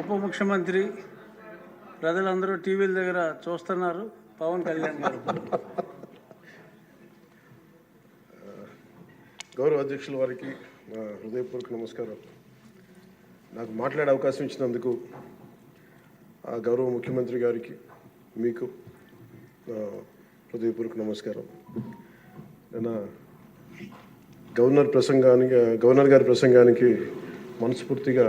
ఉప ముఖ్యమంత్రి ప్రజలందరూ టీవీల దగ్గర చూస్తున్నారు. పవన్ కళ్యాణ్ గారు. గౌరవ అధ్యక్షుల వారికి నా హృదయపూర్వక నమస్కారం. నాకు మాట్లాడే అవకాశం ఇచ్చినందుకు ఆ గౌరవ ముఖ్యమంత్రి గారికి మీకు హృదయపూర్వక నమస్కారం. నేను గవర్నర్ ప్రసంగానికి గవర్నర్ గారి ప్రసంగానికి మనస్ఫూర్తిగా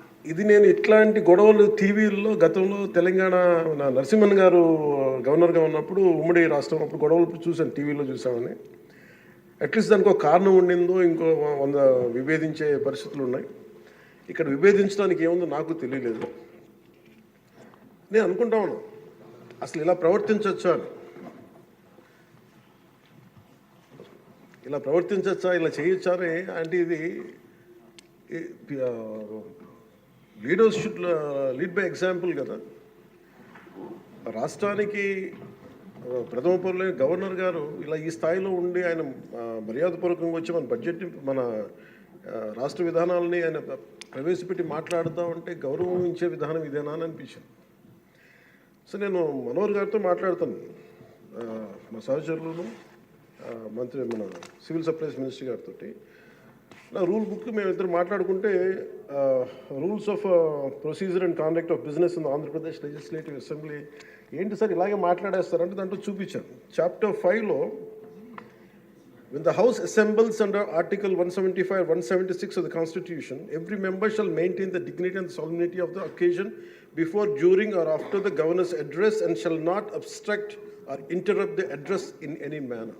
ఇది నేను ఇట్లాంటి గొడవలు టీవీల్లో గతంలో తెలంగాణ నా నరసింహన్ గారు గవర్నర్గా ఉన్నప్పుడు ఉమ్మడి రాష్ట్రం అప్పుడు గొడవలు చూశాను టీవీలో చూసామని అట్లీస్ట్ దానికి ఒక కారణం ఉండిందో ఇంకో వంద విభేదించే పరిస్థితులు ఉన్నాయి. ఇక్కడ విభేదించడానికి ఏముందో నాకు తెలియలేదు. నేను అనుకుంటా ఉన్నాను అసలు ఇలా ప్రవర్తించవచ్చా అని. ఇలా ప్రవర్తించవచ్చా ఇలా చేయొచ్చా అని అంటే ఇది leaders should lead by example కదా. రాష్ట్రానికి ప్రథమ పౌరులైన గవర్నర్ గారు ఇలా ఈ స్థాయిలో ఉండి ఆయన మర్యాదపూర్వకంగా వచ్చి మన బడ్జెట్ మన రాష్ట్ర విధానాలని ఆయన ప్రవేశపెట్టి మాట్లాడుతూ ఉంటే గౌరవం ఇచ్చే విధానం ఇదేనా అని అనిపించింది. సో నేను మనోహర్ గారితో మాట్లాడతాను. మా సహచరులను మంత్రి మన సివిల్ సప్లైస్ మినిస్టర్ గారితో నా రూల్ బుక్ మేము ఇద్దరు మాట్లాడుకుంటే rules of procedure and conduct of business in Andhra Pradesh legislative assembly. ఏంటి సార్ ఇలాగే మాట్లాడేస్తారు అంటే దాంట్లో చూపించారు చాప్టర్ ఫైవ్లో within the house assemblies and article one seventy five one seventy six of the constitution every member shall maintain the dignity and solemnity of the occasion before during or after the governor's address and shall not obstruct or interrupt the address in any manner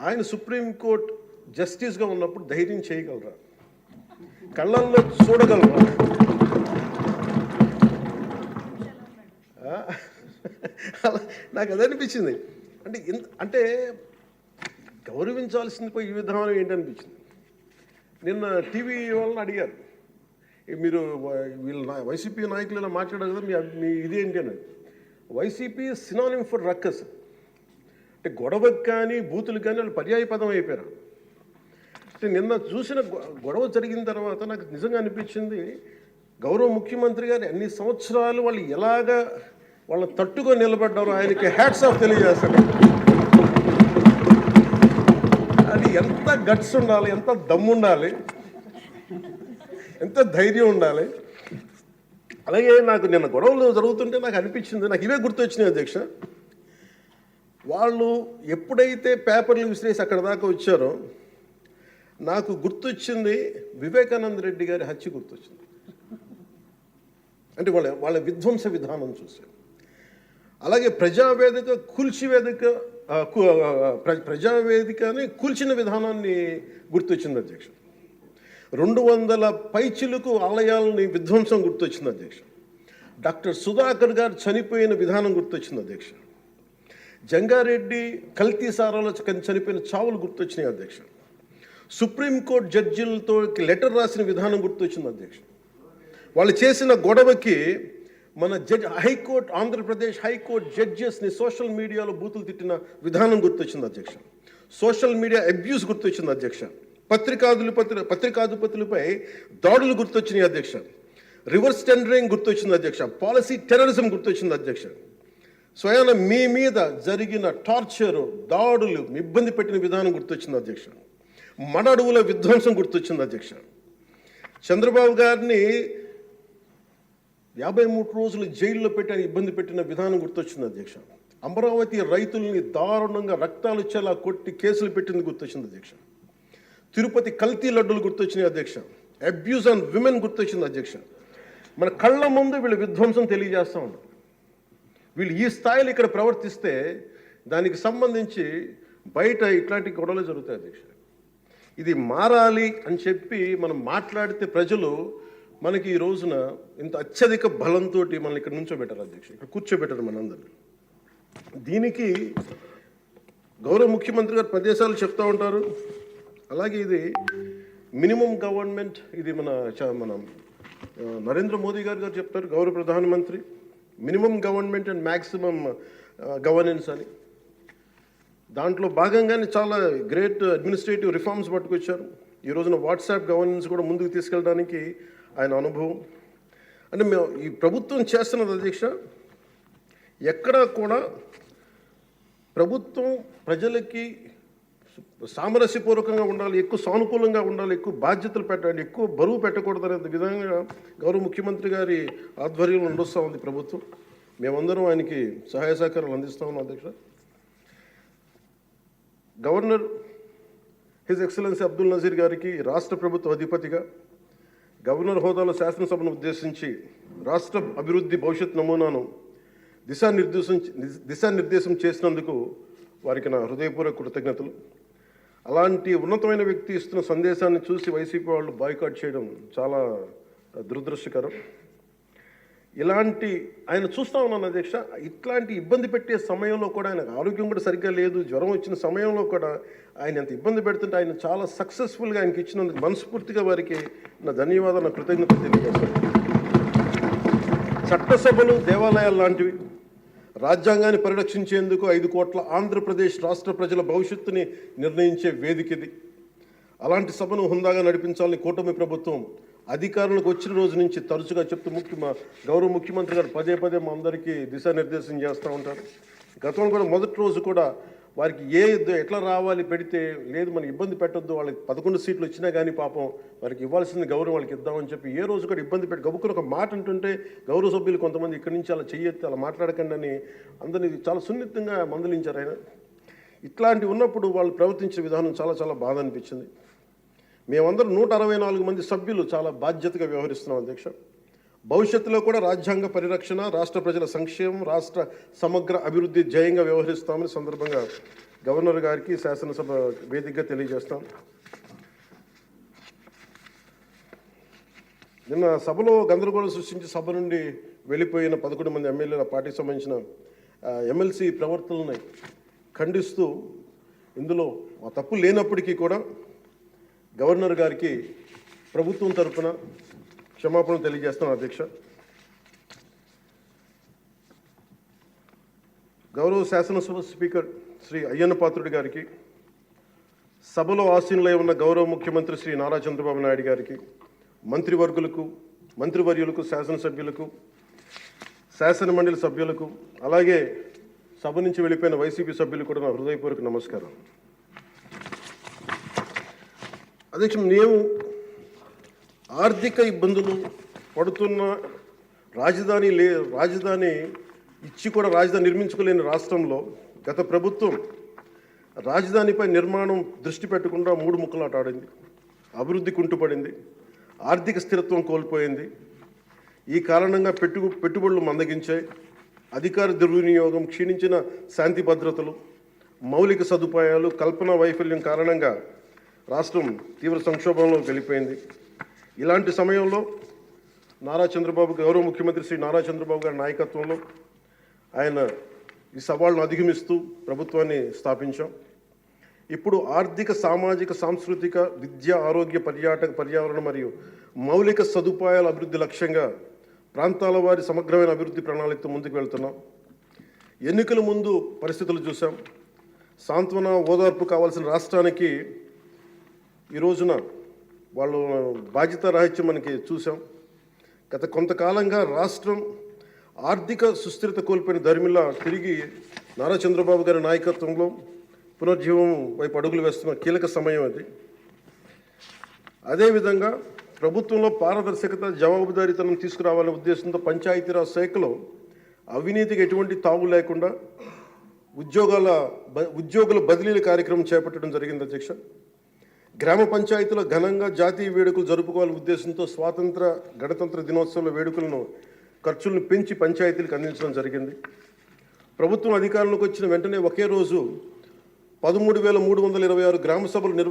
ఆయన supreme court జస్టిస్గా ఉన్నప్పుడు ధైర్యం చేయగలరా? కళ్ళల్లో చూడగలరా? అలా నాకు అది అనిపించింది. అంటే ఇంత అంటే గౌరవించాల్సింది పోయి ఈ విధానం ఏంటనిపించింది నిన్న టీవీ వాళ్ళని అడిగారు. మీరు వీళ్ళు నా- వైసీపీ నాయకులు ఇలా మాట్లాడారు కదా మీ మీ ఇదేంటి అని వైసీపీ సినానిమ్ ఫర్ రక్కస్. అంటే గొడవకు కానీ బూతులు కానీ వాళ్ళు పర్యాయ పదం అయిపోయారు. అంటే నిన్న చూసిన గొడవ జరిగిన తర్వాత నాకు నిజంగా అనిపించింది గౌరవ ముఖ్యమంత్రి గారు అన్ని సంవత్సరాలు వాళ్ళు ఎలాగా వాళ్ళ తట్టుగా నిలబడ్డారో ఆయనకి హ్యాట్స్ ఆఫ్ తెలియజేస్తాను అది ఎంత గట్స్ ఉండాలి ఎంత దమ్ము ఉండాలి ఎంత ధైర్యం ఉండాలి. అలాగే నాకు నిన్న గొడవలు జరుగుతుంటే నాకు అనిపించింది నాకు ఇవే గుర్తొచ్చినాయి అధ్యక్ష. వాళ్ళు ఎప్పుడైతే పేపర్లు విసిరేసి అక్కడ దాకా వచ్చారో నాకు గుర్తొచ్చింది వివేకానంద రెడ్డి గారి హత్య గుర్తొచ్చింది. అంటే వాళ్ళ వాళ్ళ విధ్వంస విధానం చూశాను అలాగే ప్రజావేదిక కూల్చివేదిక ప్రజావేదికని కూల్చిన విధానాన్ని గుర్తొచ్చింది అధ్యక్షుడు రెండు వందల పైచిలకు ఆలయాలని విధ్వంసం గుర్తొచ్చింది అధ్యక్ష. డాక్టర్ సుధాకర్ గారు చనిపోయిన విధానం గుర్తొచ్చింది అధ్యక్షుడు జంగారెడ్డి కల్తీ సారాలో చనిపోయిన చావులు గుర్తొచ్చినాయి అధ్యక్ష సుప్రీంకోర్టు జడ్జిలతో లెటర్ రాసిన విధానం గుర్తొచ్చింది అధ్యక్ష వాళ్ళు చేసిన గొడవకి మన judge high court Andhra Pradesh high court జడ్జెస్ని social మీడియాలో బూతులు తిట్టిన విధానం గుర్తొచ్చింది అధ్యక్ష సోషల్ మీడియా అబ్యూస్ గుర్తొచ్చింది అధ్యక్ష పత్రికాధిపతుల పత్రికాధిపతులపై దాడులు గుర్తొచ్చినాయి అధ్యక్ష రివర్స్ టెండరింగ్ గుర్తొచ్చింది అధ్యక్ష పాలసీ టెర్రరిజం గుర్తొచ్చింది అధ్యక్ష స్వయాన మీ మీద జరిగిన టార్చరు దాడులు ఇబ్బంది పెట్టిన విధానం గుర్తొచ్చింది అధ్యక్ష అడవుల విధ్వంసం గుర్తొచ్చింది అధ్యక్ష చంద్రబాబు గారిని యాభై మూడు రోజులు జైల్లో పెట్టి ఆయన ఇబ్బంది పెట్టిన విధానం గుర్తొచ్చింది అధ్యక్ష అమరావతి రైతుల్ని దారుణంగా రక్తాలు వచ్చేలా కొట్టి కేసులు పెట్టింది గుర్తొచ్చింది అధ్యక్ష తిరుపతి కల్తీ లడ్డులు గుర్తొచ్చినాయి అధ్యక్ష అబ్యూస్ ఆన్ విమెన్ గుర్తొచ్చింది అధ్యక్ష మన కళ్ళ ముందు వీళ్ళు విధ్వంసం తెలియజేస్తూ ఉన్నారు వీళ్ళు ఈ స్థాయిలో ఇక్కడ ప్రవర్తిస్తే దానికి సంబంధించి బయట ఇట్లాంటి గొడవలు జరుగుతాయి అధ్యక్ష. ఇది మారాలి అని చెప్పి మనం మాట్లాడితే ప్రజలు మనకి ఈ రోజున ఇంత అత్యధిక బలంతో మనల్ని ఇక్కడ నుంచోబెట్టారు అధ్యక్ష. ఇక్కడ కూర్చోబెట్టారు మనందరినీ. దీనికి గౌరవ ముఖ్యమంత్రి గారు ప్రదేశాలు చెప్తూ ఉంటారు. అలాగే ఇది మినిమం గవర్నమెంట్ ఇది మన చ- మన నరేంద్ర మోదీ గారు గారు చెప్తారు గౌరవ ప్రధానమంత్రి. Minimum government and maximum governance అని. దాంట్లో భాగంగానే చాలా గ్రేట్ అడ్మినిస్ట్రేటివ్ రిఫార్మ్స్ పట్టుకొచ్చారు. ఈ రోజున వాట్సాప్ గవర్నెన్స్ కూడా ముందుకు తీసుకెళ్ళడానికి ఆయన అనుభవం. అంటే మేము ఈ ప్రభుత్వం చేస్తున్నది అధ్యక్ష ఎక్కడా కూడా ప్రభుత్వం ప్రజలకి సామరస్యపూర్వకంగా ఉండాలి ఎక్కువ సానుకూలంగా ఉండాలి ఎక్కువ బాధ్యతలు పెట్టాలి ఎక్కువ బరువు పెట్టకూడదు అనే విధంగా గౌరవ ముఖ్యమంత్రి గారి ఆధ్వర్యంలో నడుస్తూ ఉంది ప్రభుత్వం. మేమందరం ఆయనకి సహాయ సహకారాలు అందిస్తా ఉన్నాం అధ్యక్ష. Governor his excellency Abdul Nazeer గారికి రాష్ట్ర ప్రభుత్వ అధిపతిగా గవర్నర్ హోదాలో శాసనసభను ఉద్దేశించి రాష్ట్ర అభివృద్ధి భవిష్యత్ నమూనాను దిశానిర్దేశం దిశానిర్దేశం చేసినందుకు వారికి నా హృదయపూర్వక కృతజ్ఞతలు. అలాంటి ఉన్నతమైన వ్యక్తి ఇస్తున్న సందేశాన్ని చూసి వైసీపీ వాళ్ళు బాయ్కాట్ చేయడం చాలా దురదృష్టకరం. ఇలాంటి ఆయన చూస్తా ఉన్నాను అధ్యక్ష ఇట్లాంటి ఇబ్బంది పెట్టే సమయంలో కూడా ఆయన ఆరోగ్యం కూడా సరిగ్గా లేదు జ్వరం వచ్చిన సమయంలో కూడా ఆయన ఎంత ఇబ్బంది పెడుతుంటే ఆయన చాలా సక్సెస్ఫుల్గా ఆయనకి ఇచ్చినందుకు మనస్ఫూర్తిగా వారికి నా ధన్యవాదాలు నా కృతజ్ఞతలు తెలియజేస్తాను చట్టసభలు దేవాలయాలు లాంటివి రాజ్యాంగాన్ని పరిరక్షించేందుకు ఐదు కోట్ల ఆంధ్రప్రదేశ్ రాష్ట్ర ప్రజల భవిష్యత్తుని నిర్ణయించే వేదిక ఇది. అలాంటి సభను హుందాగా నడిపించాలని కూటమి ప్రభుత్వం అధికారులకు వచ్చిన రోజు నుంచి తరచుగా చెప్తూ ముఖ్య గౌరవ ముఖ్యమంత్రి గారు పదే పదే మా అందరికీ దిశానిర్దేశం చేస్తూ ఉంటారు. గతంలో కూడా మొదటి రోజు కూడా వారికి ఏ ఎట్లా రావాలి పెడితే లేదు మనం ఇబ్బంది పెట్టొద్దు వాళ్ళకి పదకొండు సీట్లు వచ్చినా కానీ పాపం వారికి ఇవ్వాల్సిన గౌరవం వాళ్ళకి ఇద్దామని చెప్పి ఏ రోజు కూడా ఇబ్బంది పెట్టి గబుక్కుని ఒక మాట అంటుంటే గౌరవ సభ్యులు కొంతమంది ఇక్కడి నుంచి అలా చెయ్యొద్దు అలా మాట్లాడకండి అని అందరినీ చాలా సున్నితంగా మందలించారు ఆయన. ఇట్లాంటి ఉన్నప్పుడు వాళ్ళు ప్రవర్తించే విధానం చాలా చాలా బాధ అనిపించింది. మేమందరం నూట అరవై నాలుగు మంది సభ్యులు చాలా బాధ్యతగా వ్యవహరిస్తున్నాం అధ్యక్ష. భవిష్యత్తులో కూడా రాజ్యాంగ పరిరక్షణ రాష్ట్ర ప్రజల సంక్షేమం రాష్ట్ర సమగ్ర అభివృద్ధి జయంగా వ్యవహరిస్తామని సందర్భంగా గవర్నర్ గారికి శాసనసభ వేదికగా తెలియజేస్తాం. నిన్న సభలో గందరగోళం సృష్టించి సభ నుండి వెళ్ళిపోయిన పదకొండు మంది ఎమ్మెల్యేల పార్టీకి సంబంధించిన ఎమ్మెల్సీ ప్రవర్తనని ఖండిస్తూ ఇందులో తప్పు లేనప్పటికీ కూడా గవర్నర్ గారికి ప్రభుత్వం తరఫున క్షమాపణ తెలియజేస్తాను అధ్యక్ష. గౌరవ శాసనసభ స్పీకర్ శ్రీ అయ్యన్న పాత్రుడి గారికి సభలో ఆసీనులై ఉన్న గౌరవ ముఖ్యమంత్రి శ్రీ నారా చంద్రబాబు నాయుడు గారికి మంత్రివర్గులకు మంత్రివర్యులకు శాసనసభ్యులకు శాసన మండలి సభ్యులకు అలాగే సభ నుంచి వెళ్ళిపోయిన వైసీపీ సభ్యులు కూడా నా హృదయపూర్వక నమస్కారం అధ్యక్ష నేను ఆర్థిక ఇబ్బందులు పడుతున్న రాజధాని లే రాజధాని ఇచ్చి కూడా రాజధాని నిర్మించుకోలేని రాష్ట్రంలో గత ప్రభుత్వం రాజధానిపై నిర్మాణం దృష్టి పెట్టకుండా మూడు ముక్కలాట ఆడింది అభివృద్ధి కుంటుపడింది. ఆర్థిక స్థిరత్వం కోల్పోయింది. ఈ కారణంగా పెట్టు పెట్టుబడులు మందగించాయి. అధికార దుర్వినియోగం క్షీణించిన శాంతి భద్రతలు మౌలిక సదుపాయాలు కల్పన వైఫల్యం కారణంగా రాష్ట్రం తీవ్ర సంక్షోభంలో వెళ్ళిపోయింది ఇలాంటి సమయంలో నారా చంద్రబాబు గౌరవ ముఖ్యమంత్రి శ్రీ నారా చంద్రబాబు గారి నాయకత్వంలో ఆయన ఈ సవాళ్ళను అధిగమిస్తూ ప్రభుత్వాన్ని స్థాపించాం. ఇప్పుడు ఆర్థిక సామాజిక సాంస్కృతిక విద్య ఆరోగ్య పర్యాటక పర్యావరణ మరియు మౌలిక సదుపాయాల అభివృద్ధి లక్ష్యంగా ప్రాంతాల వారి సమగ్రమైన అభివృద్ధి ప్రణాళికతో ముందుకు వెళ్తున్నాం. ఎన్నికల ముందు పరిస్థితులు చూసాం సాంత్వన ఓదార్పు కావాల్సిన రాష్ట్రానికి ఈ రోజున వాళ్ళు బాధ్యత రాహిత్యం మనకి చూసాం. గత కొంతకాలంగా రాష్ట్రం ఆర్థిక సుస్థిరత కోల్పోయిన ధర్మిలా తిరిగి నారా చంద్రబాబు గారి నాయకత్వంలో పునర్జీవం వైపు అడుగులు వేస్తున్న కీలక సమయం అది. అదేవిధంగా ప్రభుత్వంలో పారదర్శకత జవాబుదారీతనం తీసుకురావాలనే ఉద్దేశంతో పంచాయతీరాజ్ శాఖలో అవినీతికి ఎటువంటి తావు లేకుండా ఉద్యోగాల బ- ఉద్యోగుల బదిలీల కార్యక్రమం చేపట్టడం జరిగింది అధ్యక్ష. గ్రామ పంచాయతీలో ఘనంగా జాతీయ వేడుకలు జరుపుకోవాలనే ఉద్దేశంతో స్వాతంత్ర గణతంత్ర దినోత్సవ వేడుకలను ఖర్చులను పెంచి పంచాయతీలకు అందించడం జరిగింది. ప్రభుత్వం అధికారంలోకి వచ్చిన వెంటనే ఒకే రోజు పదమూడు వేల మూడు వందల ఇరవై ఆరు గ్రామ సభలు